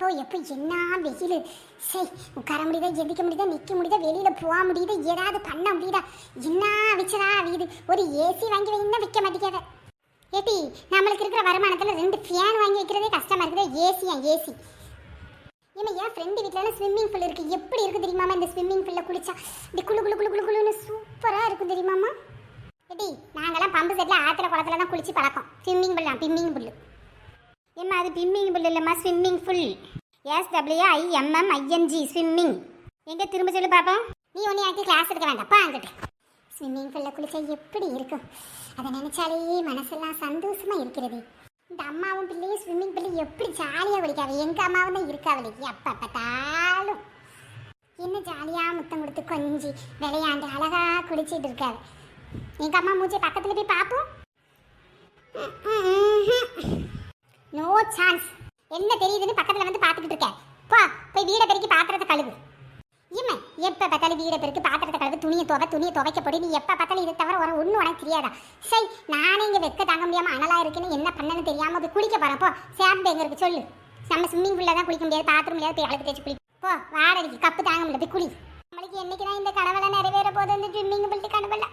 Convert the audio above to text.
எப்போ எப்போ என்ன வெயில்? சரி உட்கார முடியுதா எந்திக்க முடியுதா நிற்க முடியுதா வெளியில் போக முடியுது ஏதாவது பண்ண முடியுதா? என்ன வச்சதா வீடு ஒரு ஏசி வாங்கி வைங்கன்னா விற்க மாட்டேங்காத. ஏட்டி நம்மளுக்கு இருக்கிற வருமானத்தில் ரெண்டு ஃபேன் வாங்கி வைக்கிறதே கஷ்டமாக இருக்குது. ஏசியா ஏசி ஏமா என் ஃப்ரெண்டு வீட்டில் ஸ்விம்மிங் பூல் இருக்குது எப்படி இருக்குது தெரியுமாமா இந்த ஸ்விம்மிங் ஃபுல்லில் குளிச்சா? இந்த குளு குளு குளு குளு குளுன்னு சூப்பராக இருக்கும் தெரியுமாமா ஏட்டி நாங்கள்லாம் பம்பு செட்டில் ஆத்திர குளத்துல தான் குளிச்சு பழக்கம். ஸ்விம்மிங் பூல் தான் ஸ்விம்மிங் புல் ஏம்மா அது ஸ்விம்மிங் புல் இல்லைம்மா swimming full S W I ING swimming. எங்கே திரும்ப சொல்லி பார்ப்போம் நீ ஒன்று எனக்கு கிளாஸ் எடுக்க வேண்டாம்ப்பா அங்கிட்டு. ஸ்விம்மிங் ஃபுல்லில் குளிச்சா எப்படி இருக்கும்? அதை நினச்சாலே மனசெல்லாம் சந்தோஷமாக இருக்கிறது. இந்த அம்மாவும் பிள்ளையும் ஸ்விம்மிங் பிள்ளை எப்படி ஜாலியாக குளிக்காது எங்கள் அம்மாவும் தான் இருக்காவளைக்கு அப்போ பார்த்தாலும். என்ன ஜாலியாக முத்தம் கொடுத்து கொஞ்சி விளையாண்டு அழகாக குளிச்சிட்டு இருக்காரு எங்கள் அம்மா மூஞ்சி பக்கத்தில் போய் பார்ப்போம் சான்ஸ் என்ன தெரியுதுன்னு பக்கத்துல வந்து பாத்துக்கிட்டு இருக்கேன். போ போய் வீட பெருக்கி பாத்திரத்தை கழுவு. இம்மை எப்ப பார்த்தாலும் வீட பெருக்கு பாத்திரத்தை கழுவு துணியை துவை துணியை துவைக்க போடி நீ எப்ப பார்த்தாலும் இதை தவிர ஒரு ஒண்ணு உனக்கு தெரியாதா? சரி நானே இங்க வெக்க தாங்க முடியாம அனலா இருக்குன்னு என்ன பண்ணனு தெரியாம போய் குளிக்க போறேன். போ சேப் எங்க இருக்கு சொல்லு. நம்ம ஸ்விம்மிங் பூல்ல தான் குளிக்க முடியாது பாத்ரூம் முடியாது போய் அழுக்கு தேய்ச்சி குளி போ வாடகைக்கு கப்பு தாங்க முடியல போய் குளி. நம்மளுக்கு என்னைக்கு தான் இந்த கனவெல்லாம் நிறைவேற போகுது இந்த ஸ்விம்மிங் பூல் கனவெல்லாம்.